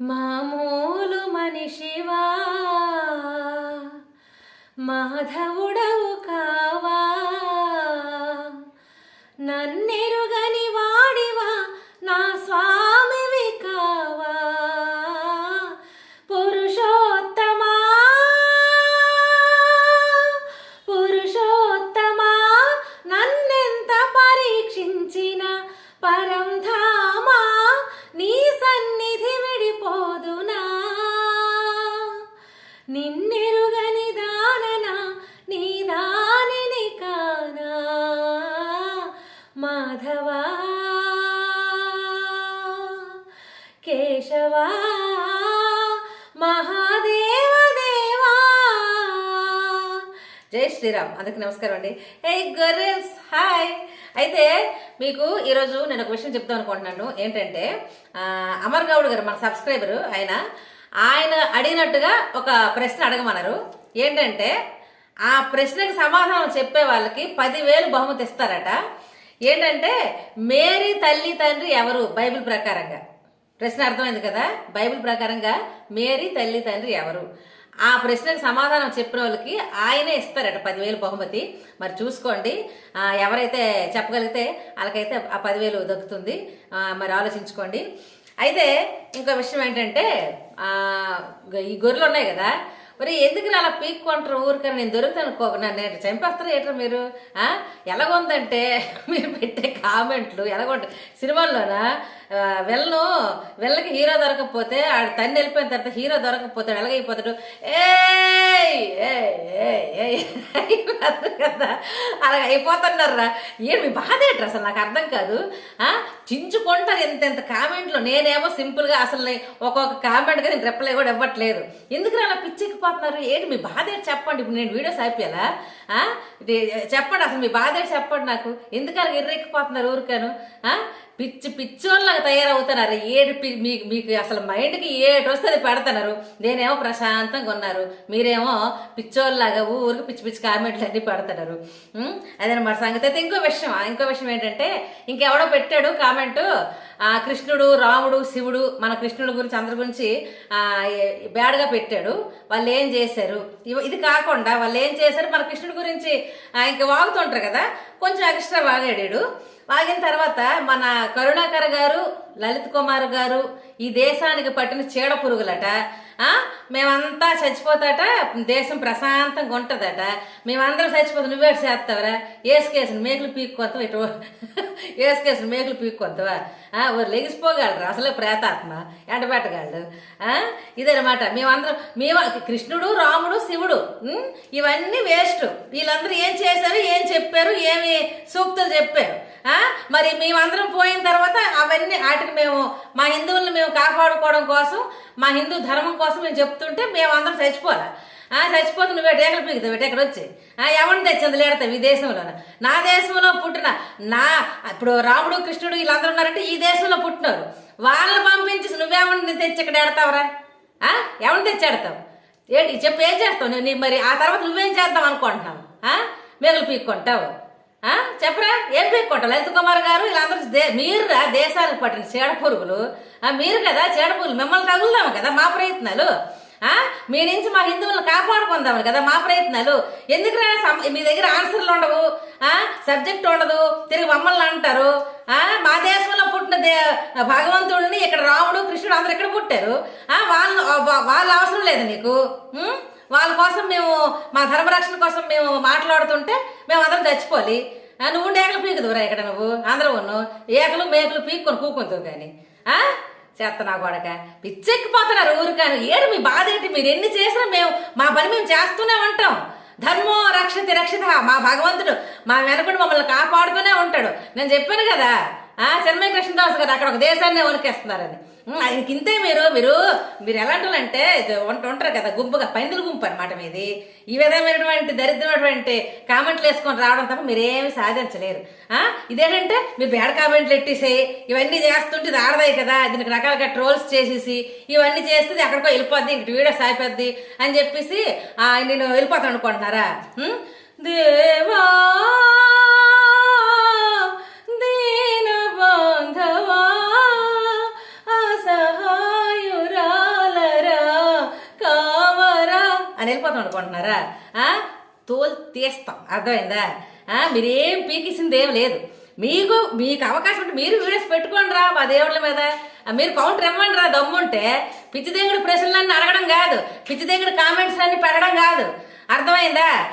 మామూలు మనిషివా? మాధవుడవు కావా? నిన్నెరుగని దాననా నీ దానిని కానా? మాధవా కేశవా మహాదేవ దేవా జై శ్రీరామ్ అందరికి నమస్కారం అండి. హే గర్ల్స్ హాయ్ అయితే మీకు ఈరోజు నేను ఒక విషయం చెప్తాను అనుకుంటున్నాను. ఏంటంటే అమర్ గౌడ్ గారు మన సబ్స్క్రైబరు ఆయన ఆయన అడిగినట్టుగా ఒక ప్రశ్న అడగమన్నారు. ఏంటంటే ఆ ప్రశ్నకి సమాధానం చెప్పే వాళ్ళకి పదివేలు బహుమతి ఇస్తారట. ఏంటంటే మేరీ తల్లి తండ్రి ఎవరు? బైబిల్ ప్రకారంగా. ప్రశ్న అర్థమైంది కదా? బైబిల్ ప్రకారంగా మేరీ తల్లి తండ్రి ఎవరు? ఆ ప్రశ్నకు సమాధానం చెప్పిన వాళ్ళకి ఆయనే ఇస్తారట పదివేలు బహుమతి. మరి చూసుకోండి ఎవరైతే చెప్పగలిగితే వాళ్ళకైతే ఆ పదివేలు దక్కుతుంది. మరి ఆలోచించుకోండి. అయితే ఇంకో విషయం ఏంటంటే ఈ గొర్రెలు ఉన్నాయి కదా మరి ఎందుకు అలా పీక్కుంటారు ఊరికని? నేను దొరుకుతాను నన్ను నేను చంపేస్తారా ఏంటో మీరు? ఎలాగుందంటే మీరు పెట్టే కామెంట్లు ఎలాగుంటారు సినిమాల్లోనా? వెళ్ళను. వెళ్ళకి హీరో దొరకకపోతే ఆడ తన్ని వెళ్ళిపోయిన తర్వాత హీరో దొరకకపోతాడు ఎలాగైపోతాడు? ఏయ్ కదా. అలాగ అయిపోతున్నారా ఏం మీ బాధ ఏంటి అసలు? నాకు అర్థం కాదు. చించుకుంటారు ఎంత ఎంత కామెంట్లో. నేనేమో సింపుల్గా అసలు ఒక్కొక్క కామెంట్గా నేను రిప్లై కూడా ఇవ్వట్లేదు. ఎందుకు అలా పిచ్చెక్కిపోతున్నారు ఏంటి మీ బాధ ఏంటి? చెప్పండి. ఇప్పుడు నేను వీడియోస్ అయిపోయాలా చెప్పండి అసలు మీ బాధ చెప్పండి నాకు. ఎందుకు అలా ఎర్రెక్కిపోతున్నారు ఊరికాను? పిచ్చి పిచ్చోళ్ళగా తయారవుతున్నారు. ఏడు పి- మీకు అసలు మైండ్కి ఏడు వస్తే అది పెడుతున్నారు. నేనేమో ప్రశాంతంగా ఉన్నారు. మీరేమో పిచ్చోళ్ళలాగా ఊరికి పిచ్చి పిచ్చి కామెంట్లు అన్ని పెడుతున్నారు. అదే అదనమాట సంగతి. అయితే ఇంకో విషయం ఇంకో విషయం ఏంటంటే ఇంకెవడో పెట్టాడు కామెంటు. ఆ కృష్ణుడు రాముడు శివుడు మన కృష్ణుడు గురించి అందరి గురించి బ్యాడ్గా పెట్టాడు. వాళ్ళు ఏం చేశారు ఇది కాకుండా వాళ్ళు ఏం చేశారు? మన కృష్ణుడి గురించి ఇంకా వాగుతుంటారు కదా. కొంచెం ఎక్స్ట్రా వాగాడాడు. వాగిన తర్వాత మన కరుణాకర్ గారు లలిత్ కుమార్ గారు ఈ దేశానికి పట్టిన చీడ పురుగులట మేమంతా చచ్చిపోతాట దేశం ప్రశాంతంగా ఉంటుందట. మేమందరం చచ్చిపోతాం నువ్వే చేస్తావరా? ఏసుకేసిన మేకులు పీక్కొంతావు ఇటు? ఏసుకేసిన మేకులు పీక్కొంతావా వారు లెగిసిపోగలరు అసలే ప్రేతాత్మ. ఎండబెట్టగలడు ఇదనమాట మేమందరం మేము కృష్ణుడు రాముడు శివుడు ఇవన్నీ వేస్ట్. వీళ్ళందరూ ఏం చేశారు ఏం చెప్పారు ఏమి సూక్తులు చెప్పారు? మరి మేమందరం పోయిన తర్వాత అవన్నీ వాటికి మేము మా హిందువులను మేము కాపాడుకోవడం కోసం మా హిందూ ధర్మం కోసం మేము చెప్తుంటే మేమందరం చచ్చిపోలే చచ్చిపోతే నువ్వే డేకలు పీకుతావు ఎక్కడ వచ్చి ఆ, ఎవరిని తెచ్చింది లేడతావు ఈ దేశంలో? నా దేశంలో పుట్టిన నా ఇప్పుడు రాముడు కృష్ణుడు వీళ్ళందరూ ఉన్నారంటే ఈ దేశంలో పుట్టినారు. వాళ్ళని పంపించి నువ్వేమని తెచ్చి ఇక్కడ ఎడతావురా ఎవరిని తెచ్చి ఎడతావు ఏంటి చెప్పు ఏం చేస్తావు? నువ్వు నీ మరి ఆ తర్వాత నువ్వేం చేద్దాం అనుకుంటున్నావు? ఆ? పీక్కుంటావు? చెప్పరా? ఏం పీక్కుంటావు? లలిత కుమార్ గారు వీళ్ళందరూ దే మీరురా దేశానికి పట్టిన చీడ పురుగులు. మీరు కదా చీడ పురుగులు. మిమ్మల్ని తగులుదాము కదా మా ప్రయత్నాలు. మీ నుంచి మా హిందువులను కాపాడుకుందాం కదా మా ప్రయత్నాలు. ఎందుకురా మీ దగ్గర ఆన్సర్లు ఉండవు? సబ్జెక్ట్ ఉండదు. తిరిగి మమ్మల్ని అంటారు. మా దేశంలో పుట్టిన దే భగవంతుడిని ఇక్కడ రాముడు కృష్ణుడు అందరు ఇక్కడ పుట్టారు. వాళ్ళు వాళ్ళ అవసరం లేదు నీకు. వాళ్ళ కోసం మేము మా ధర్మరక్షణ కోసం మేము మాట్లాడుతుంటే మేము అందరం చచ్చిపోవాలి. ఆ, నువ్వు ఏకలు పీకుదువురా ఇక్కడ నువ్వు. అందరూ ఏకలు మేకలు పీక్కొని కూకుంటావు కానీ చేస్తున్నా చేస్తా కొడక పిచ్చెక్కిపోతున్నారు ఊరికాను. ఏడు మీ బాధ ఏంటి? మీరు ఎన్ని చేసినా మేము మా పని మేము చేస్తూనే ఉంటాం. ధర్మో రక్షతి రక్షిత. మా భగవంతుడు మా వెనకుడు మమ్మల్ని కాపాడుతూనే ఉంటాడు. నేను చెప్పాను కదా ఆ చెన్నై కృష్ణదాస్ గారు అక్కడ ఒక దేశాన్ని వణికేస్తున్నారని. ఆయనకి ఇంతే మీరు మీరు మీరు ఎలాంటి అంటే వంట ఉంటారు కదా గుంపుగా పందుల గుంపు అనమాట మీది. ఈ విధమైనటువంటి దరిద్రమైనటువంటి కామెంట్లు వేసుకొని రావడం తప్ప మీరేమి సాధించలేరు. ఇదేంటంటే మీరు బ్యాడ్ కామెంట్లు ఎట్టేసేయి ఇవన్నీ చేస్తుంటే ఇది ఆడదాయి కదా దీనికి రకాలుగా ట్రోల్స్ చేసేసి ఇవన్నీ చేస్తే ఇది ఎక్కడికో వెళ్ళిపోద్ది ఇంక వీడియో సాయిపోద్ది అని చెప్పేసి నేను వెళ్ళిపోతాను అనుకుంటున్నారా? దేవా! అనుకుంటున్నారా? ఆ? తోలు తీస్తాం. అర్థమైందా? మీరేం పీకిసింది ఏం లేదు. మీకు మీకు అవకాశం ఉంటే మీరు వీడియోస్ పెట్టుకోండి రా మా దేవుళ్ళ మీద. మీరు కౌంటర్ ఇవ్వండి రా దమ్ముంటే. పిచ్చి దేవుడి ప్రశ్నలన్నీ అడగడం కాదు. పిచ్చి దేవుడి కామెంట్స్ అన్ని పెట్టడం కాదు. అర్థమైందా?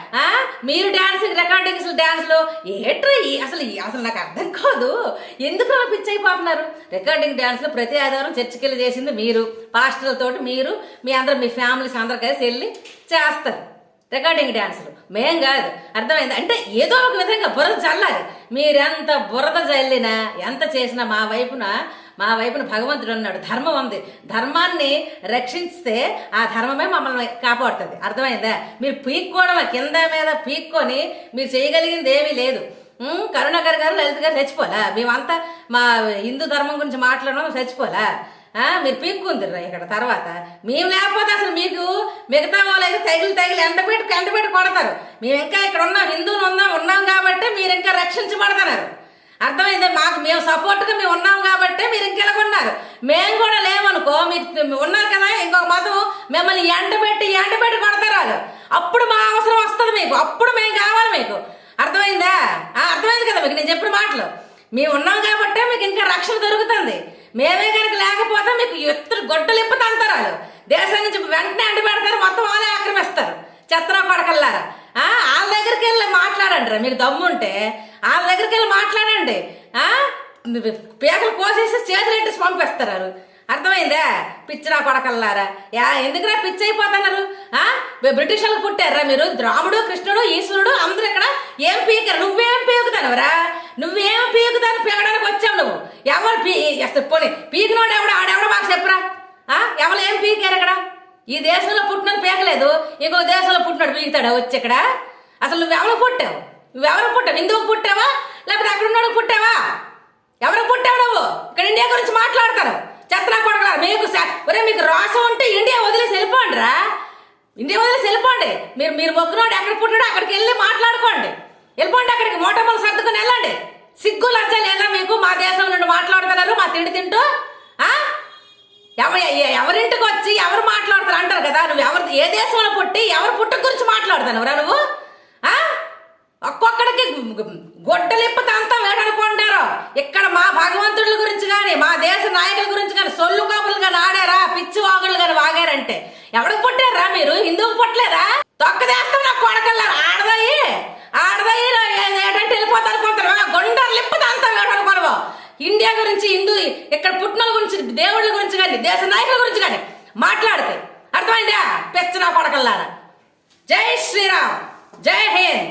మీరు డాన్స్ రికార్డింగ్స్ డాన్స్లు ఏట్రా ఈ- అసలు ఈ- అసలు నాకు అర్థం కాదు. ఎందుకు అలా పిచ్చి అయిపోతున్నారు? రికార్డింగ్ డాన్స్లో ప్రతి ఆధారం చర్చకెళ్ళి చేసింది మీరు. పాస్టర్లతో మీరు మీ అందరు మీ ఫ్యామిలీస్ అందరు కలిసి వెళ్ళి చేస్తారు. రికార్డింగ్ డాన్సులు మేం కాదు. అర్థమైంది? అంటే ఏదో ఒక విధంగా బురద చల్లాలి మీరెంత బురద చల్లినా ఎంత చేసినా మా వైపున మా వైపున భగవంతుడు ఉన్నాడు. ధర్మం ఉంది. ధర్మాన్ని రక్షిస్తే ఆ ధర్మమే మమ్మల్ని కాపాడుతుంది. అర్థమైందా? మీరు పీక్కోవడం కింద మీద పీక్కొని మీరు చేయగలిగింది ఏమీ లేదు. కరుణాకర్ గారు లలిత గారు చచ్చిపోలే? మేమంతా మా హిందూ ధర్మం గురించి మాట్లాడడం చచ్చిపోలా? మీరు పీక్కుందిర్రా ఇక్కడ తర్వాత. మేము లేకపోతే అసలు మీకు మిగతా వాళ్ళైతే తగిలి తగిలి ఎండబెట్టి ఎండబెట్టి కొడతారు. మేము ఇంకా ఇక్కడ ఉన్నాం హిందువులు ఉన్నాం ఉన్నాం కాబట్టి మీరు ఇంకా రక్షించబడతారు అర్థమైంది? మాకు మేము సపోర్ట్గా మేము ఉన్నాం కాబట్టి మీరు ఇంకెలా ఉన్నారు మేము కూడా లేమనుకో మీరు ఉన్నారు కదా ఇంకొక మతం మిమ్మల్ని ఎండబెట్టి ఎండబెట్టి కొడతారు అప్పుడు మా అవసరం వస్తుంది మీకు. అప్పుడు మేము కావాలి మీకు. అర్థమైందా? అర్థమైంది కదా మీకు? నేను చెప్పిన మాటలు. మేము ఉన్నాం కాబట్టే మీకు ఇంకా రక్షణ దొరుకుతుంది. మేమే కనుక లేకపోతే మీకు ఎత్తులు గొడ్డలు ఇప్పి తంతారు దేశం నుంచి వెంటనే అండి పెడతారు మొత్తం వాళ్ళే ఆక్రమిస్తారు. చెత్తరా పడకల్లారా వాళ్ళ దగ్గరికి వెళ్ళి మాట్లాడండి మీకు దమ్ముంటే వాళ్ళ దగ్గరికి వెళ్ళి మాట్లాడండి. పీకలు కోసేసి చేతులు ఎట్టేసి పంపిస్తారు అర్థమైందా? పిచ్చిరా కొడకల్లారా? యా ఎందుకురా పిచ్చి అయిపోతున్నారు? బ్రిటిష్ వాళ్ళు పుట్టారా మీరు. రాముడు కృష్ణుడు ఈశ్వరుడు అందరూ ఇక్కడ ఏం పీకరు? నువ్వేం పీకుతానురా నువ్వేం పీకుతాను పీకడానికి వచ్చావు నువ్వు? ఎవరు పీ అసలు పోనీ పీకినోడు ఎవడు? ఆడెవడో మాకు చెప్పరా? ఆ? ఎవరు ఏం పీకారు ఇక్కడ? ఈ దేశంలో పుట్టినది పీకలేదు. ఇంకో దేశంలో పుట్టినాడు పీకుతాడా? వచ్చి ఇక్కడ. అసలు నువ్వెవరు పుట్టావు? నువ్వెవరు పుట్టావు? హిందువు పుట్టావా? లేకపోతే అక్కడ ఉన్నాడు పుట్టావా? ఎవరు పుట్టావు నువ్వు? ఇక్కడ ఇండియా గురించి మాట్లాడతారు. చెత్తనా కొడగల మీకు ఒరే మీకు రాసం ఉంటే ఇండియా వదిలేసి వెళ్ళిపోండి రా ఇండియా వదిలేసి వెళ్ళిపోండి. మీరు మీరు మొగ్గునోడు ఎక్కడ పుట్టాడో అక్కడికి వెళ్ళి మాట్లాడుకోండి. వెళ్ళిపోండి అక్కడికి. మోటమ్మలు సర్దుకుని వెళ్ళండి. సిగ్గు లజ్జ లేదా మీకు మా దేశం నుండి మాట్లాడుతున్నారు మా తిండి తింటూ? ఎవరి ఎవరింటికి వచ్చి ఎవరు మాట్లాడతారు అంటారు కదా? నువ్వు ఎవరు ఏ దేశంలో పుట్టి ఎవరు పుట్ట గురించి మాట్లాడుతున్నావురా నువ్వు? ఆ? గొడ్డలిప్ప అంతా వేడనుకుంటారు ఇక్కడ మా భగవంతుడి గురించి కానీ మా దేశ నాయకుల గురించి కానీ సొల్లు కాపులు కానీ ఆడారా పిచ్చి వాగులు కానీ వాగారంటే. ఎవరికి పుట్టారా మీరు? హిందువుకు పుట్టలేదా? తొక్కదేస్తాం నా కొడకల్లారు ఆడదాయి ఆడదాయి ఏంటంటే వెళ్ళిపోతారు పోతారు గొండరు లిప్పది అంతా వేడనుకోను ఇండియా గురించి హిందూ ఇక్కడ పుట్టిన గురించి దేవుళ్ళ గురించి కానీ దేశ నాయకుల గురించి కానీ మాట్లాడితే అర్థమైందా? పెచ్చనా కొడకల్లారా. జై శ్రీరామ్. జై హింద్.